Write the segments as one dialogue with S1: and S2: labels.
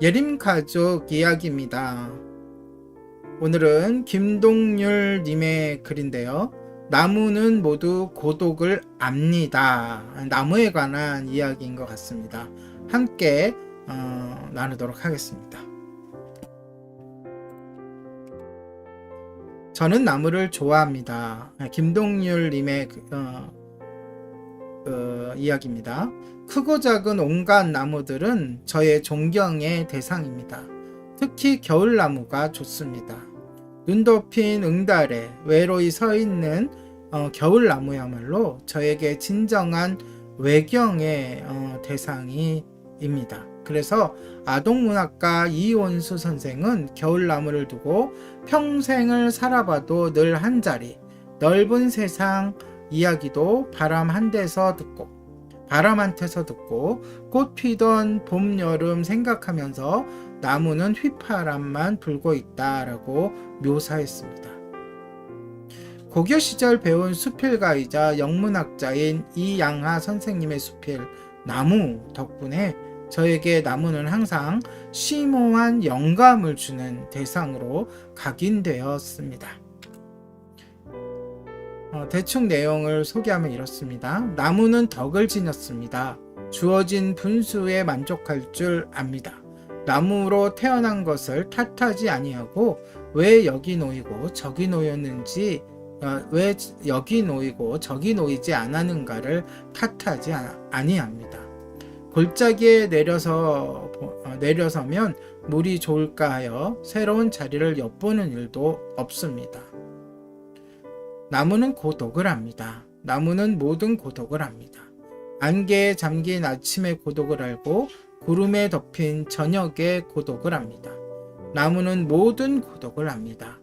S1: 예림 가족 이야기입니다. 오늘은 김동률 님의 글인데요. 나무는 모두 고독을 압니다. 나무에 관한 이야기인 것 같습니다. 함께 어, 나누도록 하겠습니다. 저는 나무를 좋아합니다. 김동률 님의 그, 어, 그 이야기입니다. 크고 작은 온갖 나무들은 저의 존경의 대상입니다. 특히 겨울나무가 좋습니다. 눈 덮인 응달에 외로이 서 있는 어, 겨울나무야말로 저에게 진정한 외경의 어, 대상이입니다. 그래서 아동문학가 이원수 선생은 겨울나무를 두고 평생을 살아봐도 늘 한 자리, 넓은 세상 이야기도 바람 한 대서 듣고 바람 한테서 듣고 꽃 피던 봄, 여름 생각하면서 나무는 휘파람만 불고 있다라고 묘사했습니다. 고교 시절 배운 수필가이자 영문학자인 이양하 선생님의 수필 나무 덕분에 저에게 나무는 항상 심오한 영감을 주는 대상으로 각인되었습니다. 어, 대충 내용을 소개하면 이렇습니다. 나무는 덕을 지녔습니다. 주어진 분수에 만족할 줄 압니다. 나무로 태어난 것을 탓하지 아니하고 왜 여기 놓이고 저기 놓였는지 어, 왜 여기 놓이고 저기 놓이지 않았는가를 탓하지 아니합니다. 골짜기에 내려서 어, 내려서면 물이 좋을까 하여 새로운 자리를 엿보는 일도 없습니다. 나무는 고독을 합니다. 나무는 모든 고독을 합니다. 안개에 잠긴 아침의 고독을 알고 구름에 덮인 저녁의 고독을 합니다. 나무는 모든 고독을 압니다.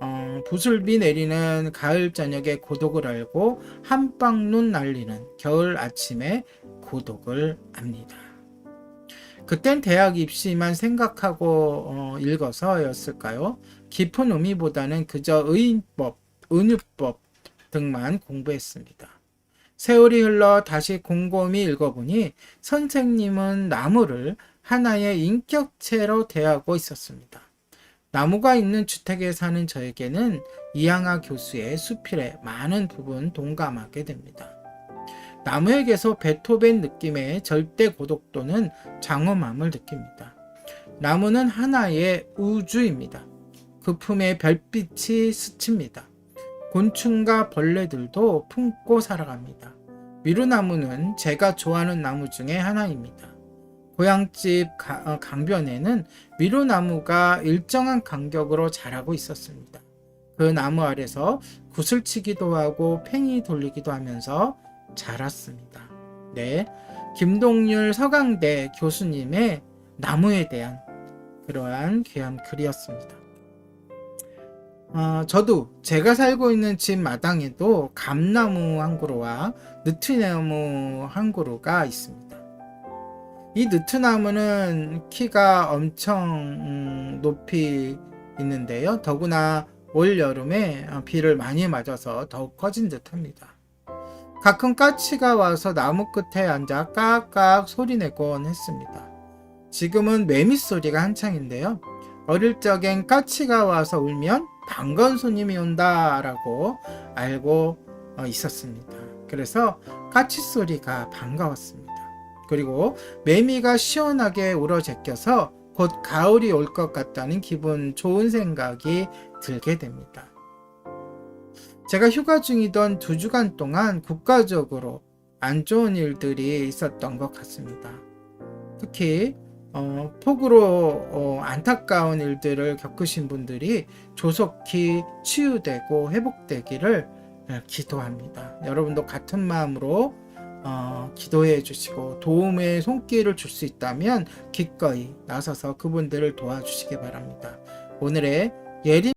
S1: 어, 부슬비 내리는 가을 저녁의 고독을 알고 한방눈 날리는 겨울 아침의 고독을 압니다. 그땐 대학 입시만 생각하고 어, 읽어서였을까요? 깊은 의미보다는 그저 의인법, 은유법 등만 공부했습니다. 세월이 흘러 다시 곰곰이 읽어보니 선생님은 나무를 하나의 인격체로 대하고 있었습니다. 나무가 있는 주택에 사는 저에게는 이양하 교수의 수필에 많은 부분 동감하게 됩니다. 나무에게서 베토벤 느낌의 절대 고독도는 장엄함을 느낍니다. 나무는 하나의 우주입니다. 그 품에 별빛이 스칩니다. 곤충과 벌레들도 품고 살아갑니다. 미루나무는 제가 좋아하는 나무 중에 하나입니다. 고향집 어, 강변에는 미루나무가 일정한 간격으로 자라고 있었습니다. 그 나무 아래서 구슬치기도 하고 팽이 돌리기도 하면서 자랐습니다. 네. 김동률 서강대 교수님의 나무에 대한 그러한 귀한 글이었습니다. 어, 저도 제가 살고 있는 집 마당에도 감나무 한 그루와 느티나무 한 그루가 있습니다. 이 느트나무는 키가 엄청 음, 높이 있는데요. 더구나 올 여름에 비를 많이 맞아서 더욱 커진 듯 합니다. 가끔 까치가 와서 나무 끝에 앉아 깍깍 소리내곤 했습니다. 지금은 매미 소리가 한창인데요. 어릴 적엔 까치가 와서 울면 반가운 손님이 온다라고 알고 어, 있었습니다. 그래서 까치 소리가 반가웠습니다. 그리고 매미가 시원하게 울어 제껴서 곧 가을이 올 것 같다는 기분 좋은 생각이 들게 됩니다. 제가 휴가 중이던 두 주간 동안 국가적으로 안 좋은 일들이 있었던 것 같습니다. 특히 어, 폭우로 어, 안타까운 일들을 겪으신 분들이 조속히 치유되고 회복되기를 예, 기도합니다. 여러분도 같은 마음으로 어, 기도해 주시고 도움의 손길을 줄 수 있다면 기꺼이 나서서 그분들을 도와주시기 바랍니다. 오늘의 예림